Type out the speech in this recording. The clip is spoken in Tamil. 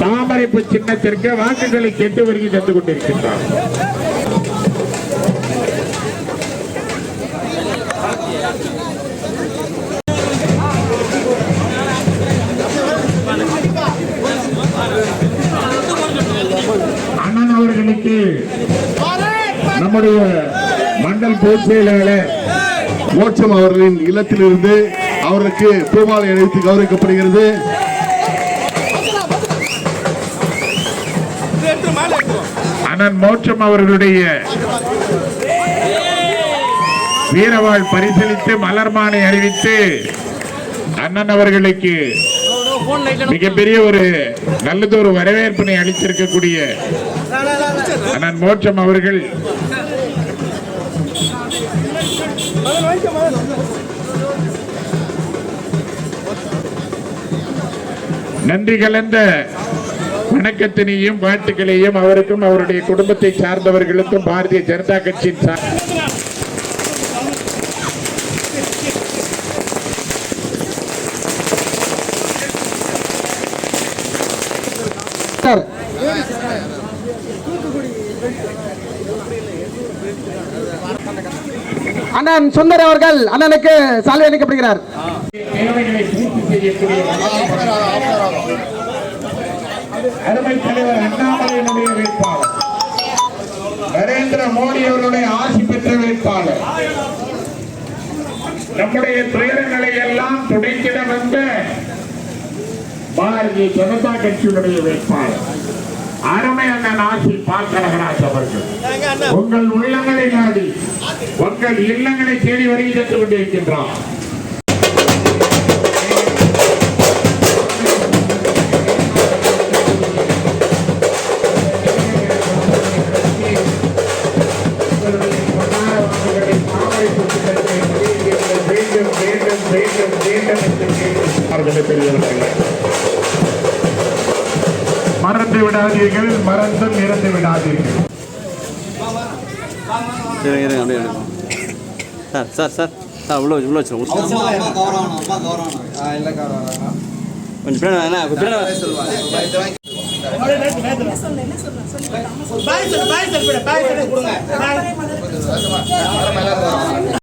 தாமரைப்பு சின்னத்திற்கு வாக்குகளை கேட்டு வருகை தந்து கொண்டிருக்கின்றார். அண்ணன் அவர்களுக்கு நம்முடைய மண்டல் பொதுச் செயலாளர் மோட்சம் அவர்களின் இல்லத்திலிருந்து அவருக்கு பூமாலை அழைத்து கௌரவிக்கப்படுகிறது. அண்ணன் மோட்சம் அவர்களுடைய வீரவாள் பரிசீலித்து மலர்மானை அறிவித்து அண்ணன் அவர்களுக்கு மிகப்பெரிய ஒரு நல்லதொரு வரவேற்பினை அளித்திருக்கக்கூடிய அண்ணன் மோட்சம் அவர்கள். நன்றி கலந்த வணக்கத்தினையும் வாழ்த்துக்களையும் அவருக்கும் அவருடைய குடும்பத்தை சார்ந்தவர்களுக்கும் பாரதிய ஜனதா கட்சியின் சார் சார். அண்ணன் சுந்தர் அவர்கள் அண்ணனுக்கு சால்வை அளிக்கப்படுகிறார் அருமை தலைவர் அண்ணாமலையினுடைய வேட்பாளர். நரேந்திர மோடி அவருடைய ஆசி பெற்ற வேட்பாளர். நம்முடைய துயரங்களை எல்லாம் துடைக்கிட வந்த பாரதிய ஜனதா கட்சியினுடைய வேட்பாளர். அருமை அண்ணன் ஆசி அவர்கள்? உங்கள் உள்ளங்களை நாடி உங்கள் இல்லங்களை தேடி வருகை தந்து கொண்டிருக்கின்றார். மறந்து விடாதீர்கள் மறந்தும் இறந்து விடாதீர்கள். இருங்க இருங்க அப்படியே சார் சார் சார். சார் உள்ள உள்ள வச்சு கொஞ்சம் என்ன பாய் பாய் பாய் கொடுங்க பாய்